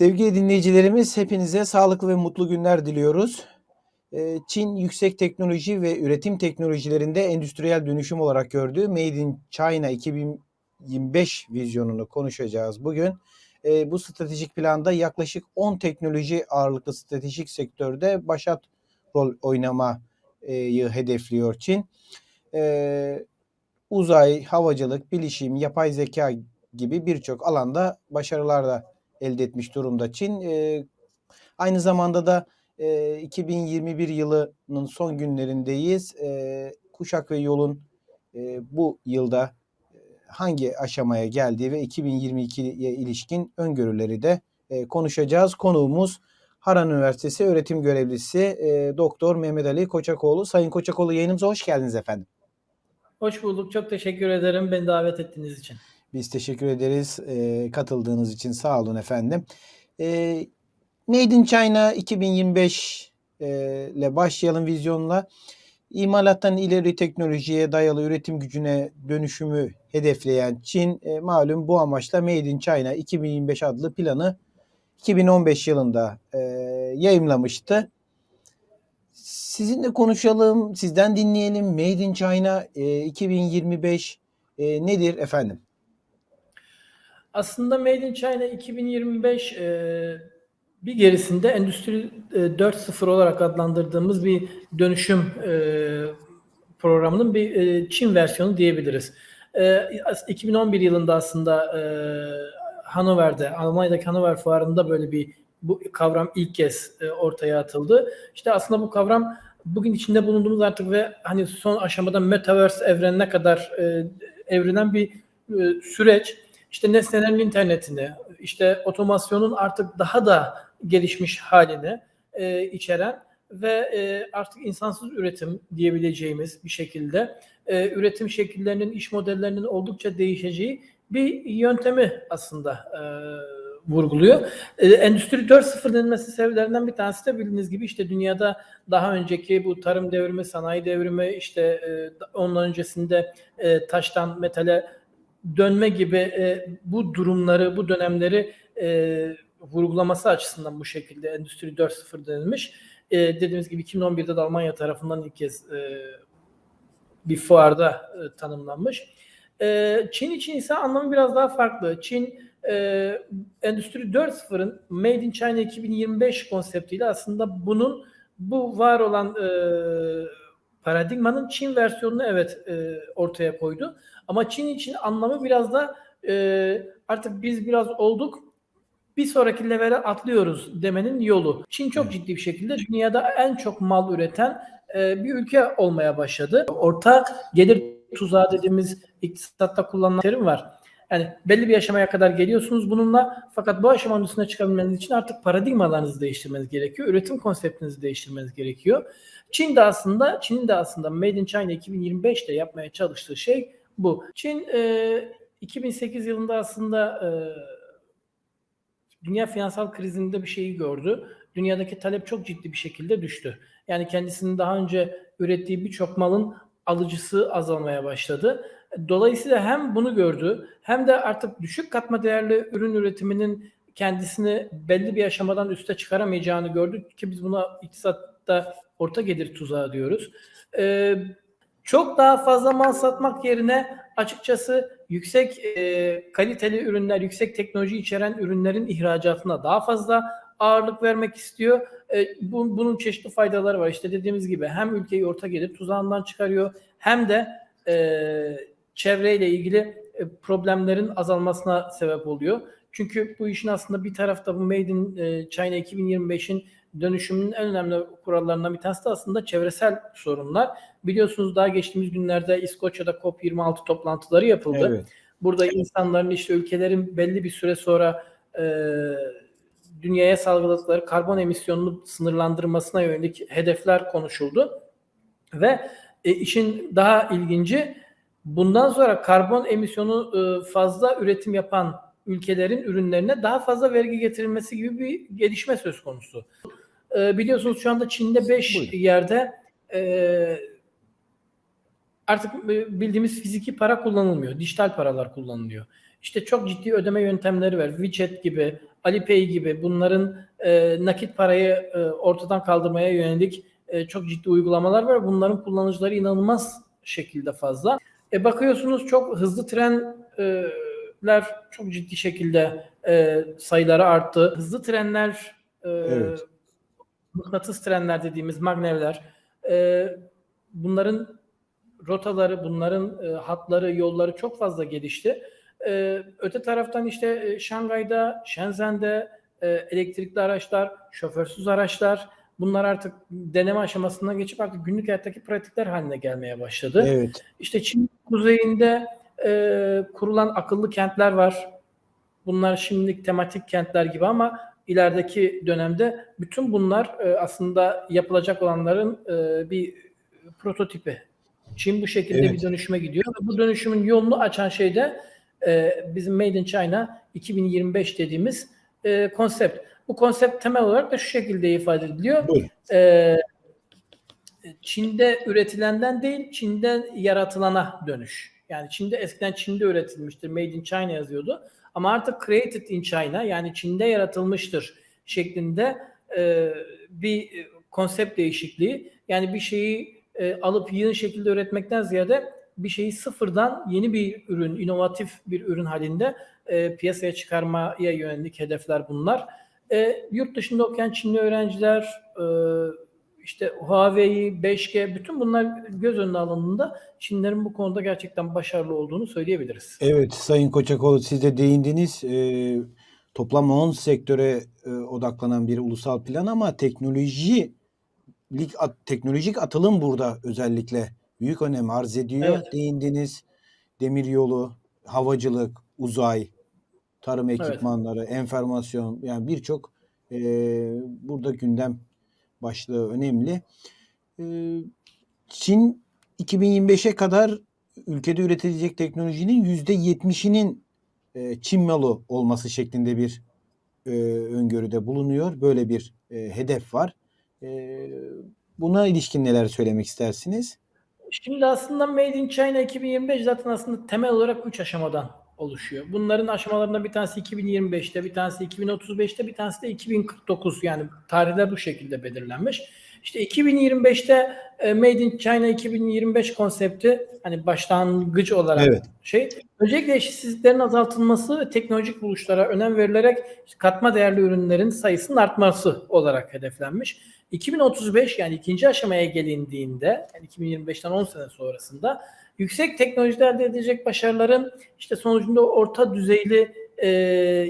Sevgili dinleyicilerimiz hepinize sağlıklı ve mutlu günler diliyoruz. Ee, Çin yüksek teknoloji ve üretim teknolojilerinde endüstriyel dönüşüm olarak gördüğü Made in China 2025 vizyonunu konuşacağız bugün. Ee, Bu stratejik planda yaklaşık 10 teknoloji ağırlıklı stratejik sektörde başat rol oynamayı hedefliyor Çin. Ee, Uzay, havacılık, bilişim, yapay zeka gibi birçok alanda başarılar da elde etmiş durumda Çin. Ee, aynı zamanda da e, 2021 yılının son günlerindeyiz. Ee, Kuşak ve Yol'un e, bu yılda e, hangi aşamaya geldiği ve 2022'ye ilişkin öngörüleri de e, konuşacağız. Konuğumuz Haran Üniversitesi öğretim görevlisi e, Doktor Mehmet Ali Koçakoğlu. Sayın Koçakoğlu yayınımıza hoş geldiniz efendim. Hoş bulduk. Çok teşekkür ederim beni davet ettiğiniz için. Biz teşekkür ederiz e, katıldığınız için. Sağ olun efendim. E, Made in China 2025 e, ile başlayalım vizyonla. İmalattan ileri teknolojiye dayalı üretim gücüne dönüşümü hedefleyen Çin e, malum bu amaçla Made in China 2025 adlı planı 2015 yılında e, yayımlamıştı. Sizinle konuşalım, sizden dinleyelim. Made in China e, 2025 e, nedir efendim? Aslında Made in China 2025 e, bir gerisinde Endüstri e, 4.0 olarak adlandırdığımız bir dönüşüm e, programının bir e, Çin versiyonu diyebiliriz. E, as- 2011 yılında aslında e, Hannover'de, Almanya'daki Hannover fuarında böyle bir bu kavram ilk kez e, ortaya atıldı. İşte aslında bu kavram bugün içinde bulunduğumuz artık ve hani son aşamada metaverse evrenine kadar e, evrenen bir e, süreç. İşte nesnelerin internetini, işte otomasyonun artık daha da gelişmiş halini e, içeren ve e, artık insansız üretim diyebileceğimiz bir şekilde e, üretim şekillerinin, iş modellerinin oldukça değişeceği bir yöntemi aslında e, vurguluyor. E, Endüstri 4.0 denilmesi sebeplerinden bir tanesi de bildiğiniz gibi işte dünyada daha önceki bu tarım devrimi, sanayi devrimi, işte e, ondan öncesinde e, taştan metale dönme gibi e, bu durumları, bu dönemleri e, vurgulaması açısından bu şekilde Endüstri 4.0 denilmiş. E, dediğimiz gibi 2011'de de Almanya tarafından ilk kez e, bir fuarda e, tanımlanmış. E, Çin için ise anlamı biraz daha farklı. Çin e, Endüstri 4.0'ın Made in China 2025 konseptiyle aslında bunun bu var olan e, paradigmanın Çin versiyonunu evet e, ortaya koydu. Ama Çin için anlamı biraz da e, artık biz biraz olduk bir sonraki levele atlıyoruz demenin yolu. Çin çok ciddi bir şekilde dünyada en çok mal üreten e, bir ülke olmaya başladı. Orta gelir tuzağı dediğimiz iktisatta kullanılan terim var. Yani belli bir aşamaya kadar geliyorsunuz bununla fakat bu aşamanın üstüne çıkabilmeniz için artık paradigmalarınızı değiştirmeniz gerekiyor. Üretim konseptinizi değiştirmeniz gerekiyor. Çin de aslında Çin'in de aslında Made in China 2025'te yapmaya çalıştığı şey bu. Çin e, 2008 yılında aslında e, dünya finansal krizinde bir şeyi gördü. Dünyadaki talep çok ciddi bir şekilde düştü. Yani kendisinin daha önce ürettiği birçok malın alıcısı azalmaya başladı. Dolayısıyla hem bunu gördü hem de artık düşük katma değerli ürün üretiminin kendisini belli bir aşamadan üste çıkaramayacağını gördük ki biz buna iktisatta orta gelir tuzağı diyoruz. Ee, çok daha fazla mal satmak yerine açıkçası yüksek e, kaliteli ürünler, yüksek teknoloji içeren ürünlerin ihracatına daha fazla ağırlık vermek istiyor. E, bu, bunun çeşitli faydaları var. İşte dediğimiz gibi hem ülkeyi orta gelir tuzağından çıkarıyor hem de e, çevreyle ilgili e, problemlerin azalmasına sebep oluyor. Çünkü bu işin aslında bir tarafta bu Made in e, China 2025'in dönüşümünün en önemli kurallarından bir tanesi de aslında çevresel sorunlar. Biliyorsunuz daha geçtiğimiz günlerde İskoçya'da COP26 toplantıları yapıldı. Evet. Burada insanların işte ülkelerin belli bir süre sonra e, dünyaya salgıladıkları karbon emisyonunu sınırlandırmasına yönelik hedefler konuşuldu. Ve e, işin daha ilginci bundan sonra karbon emisyonu e, fazla üretim yapan ülkelerin ürünlerine daha fazla vergi getirilmesi gibi bir gelişme söz konusu. E, biliyorsunuz şu anda Çin'de 5 Buyurun. yerde e, artık e, bildiğimiz fiziki para kullanılmıyor. Dijital paralar kullanılıyor. İşte çok ciddi ödeme yöntemleri var. WeChat gibi, Alipay gibi bunların e, nakit parayı e, ortadan kaldırmaya yönelik e, çok ciddi uygulamalar var. Bunların kullanıcıları inanılmaz şekilde fazla. E, bakıyorsunuz çok hızlı trenler çok ciddi şekilde e, sayıları arttı. Hızlı trenler, e, Evet. Mıknatıs trenler dediğimiz magnevler, e, bunların rotaları, bunların e, hatları, yolları çok fazla gelişti. E, öte taraftan işte e, Şangay'da, Shenzhen'de e, elektrikli araçlar, şoförsüz araçlar bunlar artık deneme aşamasından geçip artık günlük hayattaki pratikler haline gelmeye başladı. Evet. İşte Çin kuzeyinde e, kurulan akıllı kentler var. Bunlar şimdilik tematik kentler gibi ama ilerideki dönemde bütün bunlar e, aslında yapılacak olanların e, bir prototipi. Çin bu şekilde Evet. bir dönüşüme gidiyor. Bu dönüşümün yolunu açan şey de e, bizim Made in China 2025 dediğimiz e, konsept. Bu konsept temel olarak da şu şekilde ifade ediliyor. Ee, Çin'de üretilenden değil, Çin'de yaratılana dönüş. Yani Çin'de eskiden Çin'de üretilmiştir, Made in China yazıyordu. Ama artık Created in China yani Çin'de yaratılmıştır şeklinde e, bir konsept değişikliği. Yani bir şeyi e, alıp yığın şekilde üretmekten ziyade bir şeyi sıfırdan yeni bir ürün, inovatif bir ürün halinde e, piyasaya çıkarmaya yönelik hedefler bunlar. E, yurt dışında okuyan Çinli öğrenciler, e, işte Huawei, 5G bütün bunlar göz önüne alındığında Çinlerin bu konuda gerçekten başarılı olduğunu söyleyebiliriz. Evet Sayın Koçakoğlu siz de değindiniz. Ee, toplam 10 sektöre e, odaklanan bir ulusal plan ama teknoloji lik- at- teknolojik atılım burada özellikle büyük önem arz ediyor. Evet. Değindiniz. Demiryolu, havacılık, uzay, tarım Evet. ekipmanları, enformasyon yani birçok e, burada gündem başlığı önemli. E, Çin 2025'e kadar ülkede üretilecek teknolojinin %70'inin e, Çin malı olması şeklinde bir e, öngörüde bulunuyor. Böyle bir e, hedef var. Buna ilişkin neler söylemek istersiniz? Şimdi aslında Made in China 2025 zaten aslında temel olarak 3 aşamadan oluşuyor. Bunların aşamalarından bir tanesi 2025'te, bir tanesi 2035'te, bir tanesi de 2049. Yani tarihler bu şekilde belirlenmiş. İşte 2025'te e, Made in China 2025 konsepti hani başlangıç olarak Evet. şey öncelikle eşitsizliklerin azaltılması ve teknolojik buluşlara önem verilerek katma değerli ürünlerin sayısının artması olarak hedeflenmiş. 2035 yani ikinci aşamaya gelindiğinde yani 2025'ten 10 sene sonrasında yüksek teknolojide elde edilecek başarıların işte sonucunda orta düzeyli e,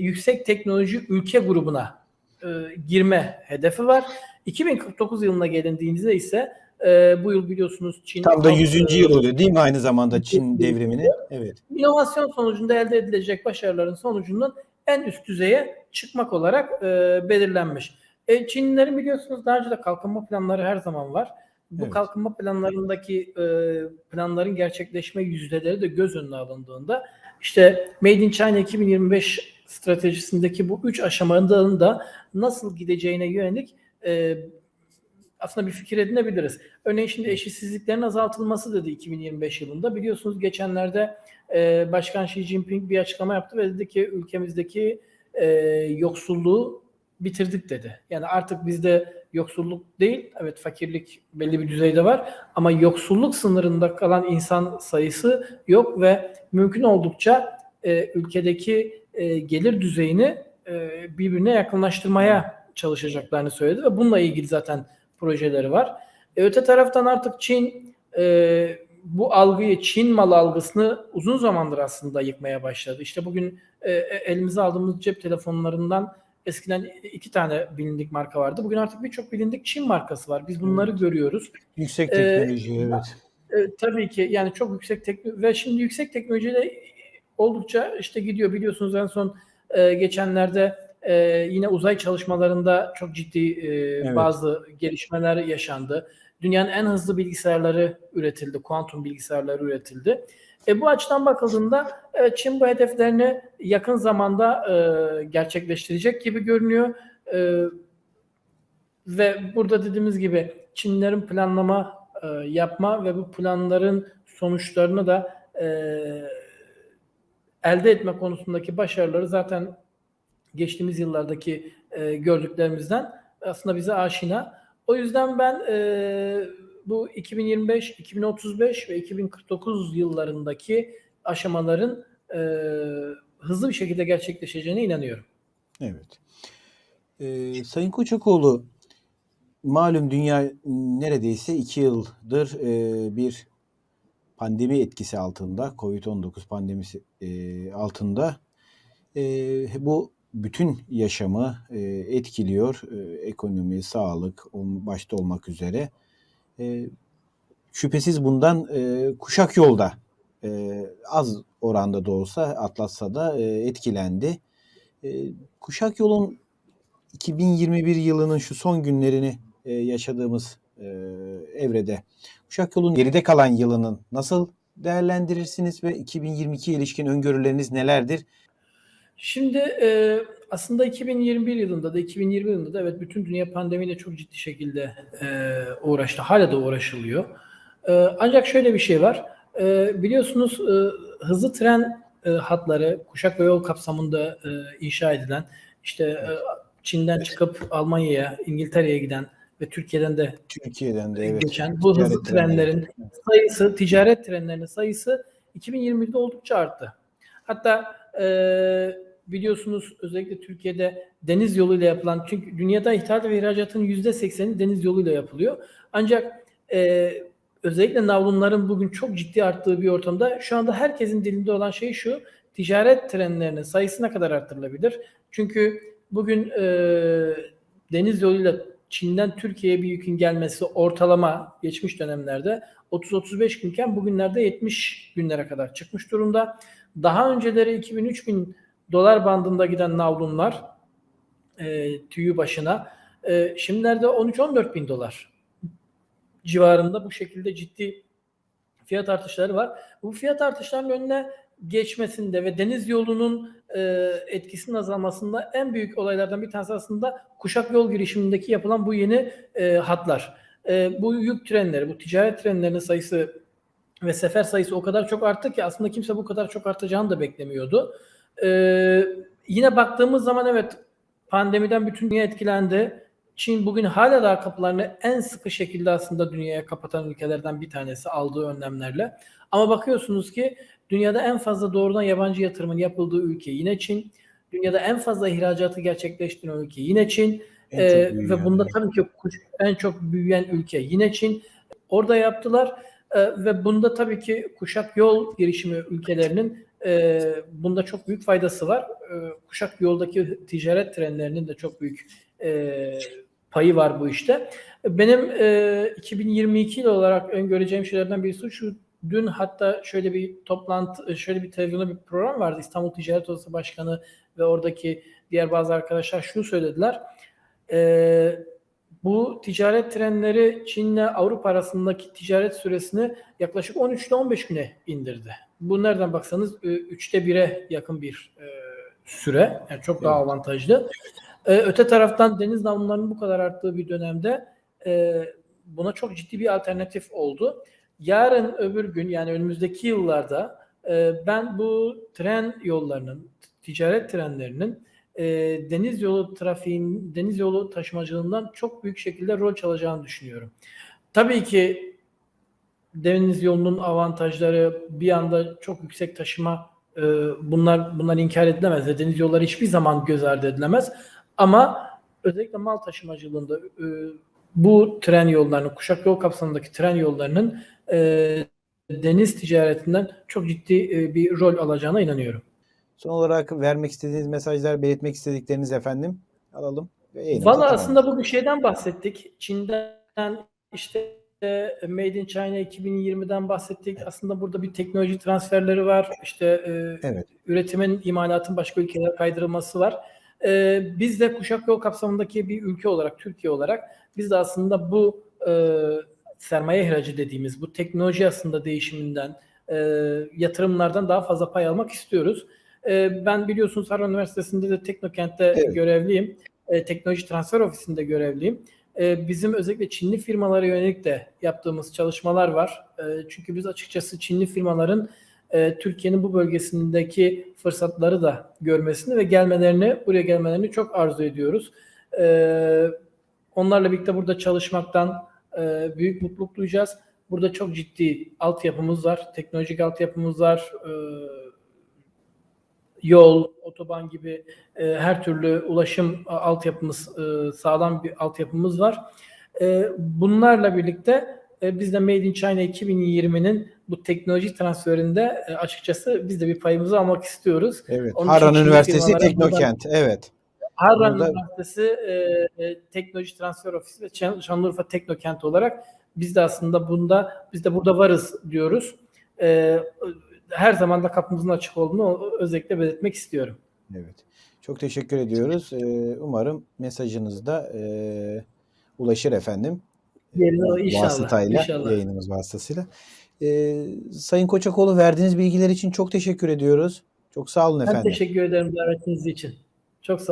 yüksek teknoloji ülke grubuna e, girme hedefi var. 2049 yılına gelindiğinizde ise e, bu yıl biliyorsunuz Çin Tam da halk- 100. yıl oluyor değil mi aynı zamanda Çin devrimini? Evet. inovasyon sonucunda elde edilecek başarıların sonucunun en üst düzeye çıkmak olarak e, belirlenmiş. E, Çinlilerin biliyorsunuz daha önce de kalkınma planları her zaman var. Bu Evet. kalkınma planlarındaki e, planların gerçekleşme yüzdeleri de göz önüne alındığında işte Made in China 2025 stratejisindeki bu üç aşamanın da nasıl gideceğine yönelik e, aslında bir fikir edinebiliriz. Örneğin şimdi eşitsizliklerin azaltılması dedi 2025 yılında. Biliyorsunuz geçenlerde e, Başkan Xi Jinping bir açıklama yaptı ve dedi ki ülkemizdeki e, yoksulluğu bitirdik dedi. Yani artık bizde yoksulluk değil, evet fakirlik belli bir düzeyde var ama yoksulluk sınırında kalan insan sayısı yok ve mümkün oldukça e, ülkedeki e, gelir düzeyini e, birbirine yakınlaştırmaya çalışacaklarını söyledi ve bununla ilgili zaten projeleri var. E, öte taraftan artık Çin e, bu algıyı, Çin mal algısını uzun zamandır aslında yıkmaya başladı. İşte bugün e, elimize aldığımız cep telefonlarından eskiden iki tane bilindik marka vardı. Bugün artık birçok bilindik Çin markası var. Biz bunları Evet. görüyoruz. Yüksek Ee, teknoloji evet. E, tabii ki yani çok yüksek teknoloji ve şimdi yüksek teknolojide oldukça işte gidiyor biliyorsunuz en son e, geçenlerde e, yine uzay çalışmalarında çok ciddi e, bazı gelişmeler yaşandı. Dünyanın en hızlı bilgisayarları üretildi, kuantum bilgisayarları üretildi. E, bu açıdan bakıldığında evet, Çin bu hedeflerini yakın zamanda e, gerçekleştirecek gibi görünüyor. E, ve burada dediğimiz gibi Çinlerin planlama e, yapma ve bu planların sonuçlarını da e, elde etme konusundaki başarıları zaten geçtiğimiz yıllardaki e, gördüklerimizden aslında bize aşina. O yüzden ben e, bu 2025, 2035 ve 2049 yıllarındaki aşamaların e, hızlı bir şekilde gerçekleşeceğine inanıyorum. Evet. Ee, Sayın Koçakoğlu, malum dünya neredeyse iki yıldır e, bir pandemi etkisi altında, Covid-19 pandemisi e, altında. E, bu bütün yaşamı e, etkiliyor. E, ekonomi, sağlık başta olmak üzere. E, şüphesiz bundan e, kuşak yolda e, az oranda da olsa atlatsa da e, etkilendi. E, kuşak yolun 2021 yılının şu son günlerini e, yaşadığımız e, evrede Kuşak yolun geride kalan yılının nasıl değerlendirirsiniz ve 2022 ilişkin öngörüleriniz nelerdir? Şimdi e, aslında 2021 yılında da 2020 yılında da evet bütün dünya pandemiyle çok ciddi şekilde e, uğraştı. Hala da uğraşılıyor. E, ancak şöyle bir şey var. E, biliyorsunuz e, hızlı tren e, hatları kuşak ve yol kapsamında e, inşa edilen işte e, Çin'den çıkıp Almanya'ya, İngiltere'ye giden ve Türkiye'den de Türkiye'den de evet. geçen bu ticaret hızlı trenlerin sayısı, ticaret trenlerinin sayısı 2020'de oldukça arttı. Hatta e, biliyorsunuz özellikle Türkiye'de deniz yoluyla yapılan, çünkü dünyada ithalat ve ihracatın %80'i deniz yoluyla yapılıyor. Ancak e, özellikle navlunların bugün çok ciddi arttığı bir ortamda şu anda herkesin dilinde olan şey şu, ticaret trenlerinin sayısı ne kadar arttırılabilir? Çünkü bugün e, deniz yoluyla Çin'den Türkiye'ye bir yükün gelmesi ortalama geçmiş dönemlerde 30-35 günken bugünlerde 70 günlere kadar çıkmış durumda. Daha önceleri 2000-3000 dolar bandında giden navlunlar e, tüyü başına e, şimdilerde 13-14 bin dolar civarında bu şekilde ciddi fiyat artışları var. Bu fiyat artışlarının önüne geçmesinde ve deniz yolunun e, etkisinin azalmasında en büyük olaylardan bir tanesi aslında kuşak yol girişimindeki yapılan bu yeni e, hatlar. E, bu yük trenleri, bu ticaret trenlerinin sayısı ve sefer sayısı o kadar çok arttı ki aslında kimse bu kadar çok artacağını da beklemiyordu. E, yine baktığımız zaman evet pandemiden bütün dünya etkilendi. Çin bugün hala daha kapılarını en sıkı şekilde aslında dünyaya kapatan ülkelerden bir tanesi aldığı önlemlerle. Ama bakıyorsunuz ki dünyada en fazla doğrudan yabancı yatırımın yapıldığı ülke yine Çin. Dünyada en fazla ihracatı gerçekleştiren ülke yine Çin. En Ee, ve bunda tabii ki en çok büyüyen ülke yine Çin. Orada yaptılar Ee, ve bunda tabii ki kuşak yol girişimi ülkelerinin e, bunda çok büyük faydası var. Ee, kuşak yoldaki ticaret trenlerinin de çok büyük e, payı var bu işte. Benim e, 2022 yıl olarak öngöreceğim şeylerden birisi şu. Dün hatta şöyle bir toplantı, şöyle bir televizyonda bir program vardı. İstanbul Ticaret Odası Başkanı ve oradaki diğer bazı arkadaşlar şunu söylediler. E, bu ticaret trenleri Çin'le Avrupa arasındaki ticaret süresini yaklaşık 13 ile 15 güne indirdi. Bu nereden baksanız e, üçte bire yakın bir e, süre. Yani çok daha avantajlı. E, öte taraftan deniz navlunlarının bu kadar arttığı bir dönemde e, buna çok ciddi bir alternatif oldu. Yarın öbür gün yani önümüzdeki yıllarda e, ben bu tren yollarının, ticaret trenlerinin e, deniz yolu trafiğin, deniz yolu taşımacılığından çok büyük şekilde rol çalacağını düşünüyorum. Tabii ki deniz yolunun avantajları bir anda çok yüksek taşıma e, bunlar bunlar inkar edilemez. Deniz yolları hiçbir zaman göz ardı edilemez. Ama özellikle mal taşımacılığında e, bu tren yollarının, kuşak yol kapsamındaki tren yollarının e, deniz ticaretinden çok ciddi e, bir rol alacağına inanıyorum. Son olarak vermek istediğiniz mesajlar, belirtmek istedikleriniz efendim alalım. Valla aslında bugün şeyden bahsettik. Çin'den işte e, Made in China 2020'den bahsettik. Aslında burada bir teknoloji transferleri var. İşte e, Evet. üretimin, imalatın başka ülkelere kaydırılması var. E, biz de kuşak yol kapsamındaki bir ülke olarak, Türkiye olarak biz de aslında bu e, sermaye ihracı dediğimiz bu teknoloji aslında değişiminden, e, yatırımlardan daha fazla pay almak istiyoruz. E, ben biliyorsunuz Harvard Üniversitesi'nde de Teknokent'te Evet. görevliyim. E, teknoloji transfer ofisinde görevliyim. E, bizim özellikle Çinli firmalara yönelik de yaptığımız çalışmalar var. E, çünkü biz açıkçası Çinli firmaların e, Türkiye'nin bu bölgesindeki fırsatları da görmesini ve gelmelerini, buraya gelmelerini çok arzu ediyoruz. E, onlarla birlikte burada çalışmaktan e, büyük mutluluk duyacağız. Burada çok ciddi altyapımız var, teknolojik altyapımız var, yol, otoban gibi e, her türlü ulaşım a- altyapımız, e, sağlam bir altyapımız var. E, bunlarla birlikte e, biz de Made in China 2020'nin bu teknoloji transferinde e, açıkçası biz de bir payımızı almak istiyoruz. Evet. Onun Harran Üniversitesi Teknokent. Evet. Harran Burada- Üniversitesi e, e, Teknoloji Transfer Ofisi ve Şan- Şanlıurfa Teknokent olarak biz de aslında bunda biz de burada varız diyoruz. E, her zaman da kapımızın açık olduğunu özellikle belirtmek istiyorum. Evet. Çok teşekkür ediyoruz. Ee, umarım mesajınız da e, ulaşır efendim. Yerine inşallah. Vasıtayla, inşallah. yayınımız vasıtasıyla. Ee, Sayın Koçakoğlu verdiğiniz bilgiler için çok teşekkür ediyoruz. Çok sağ olun Ben efendim. teşekkür ederim davetiniz için. Çok sağ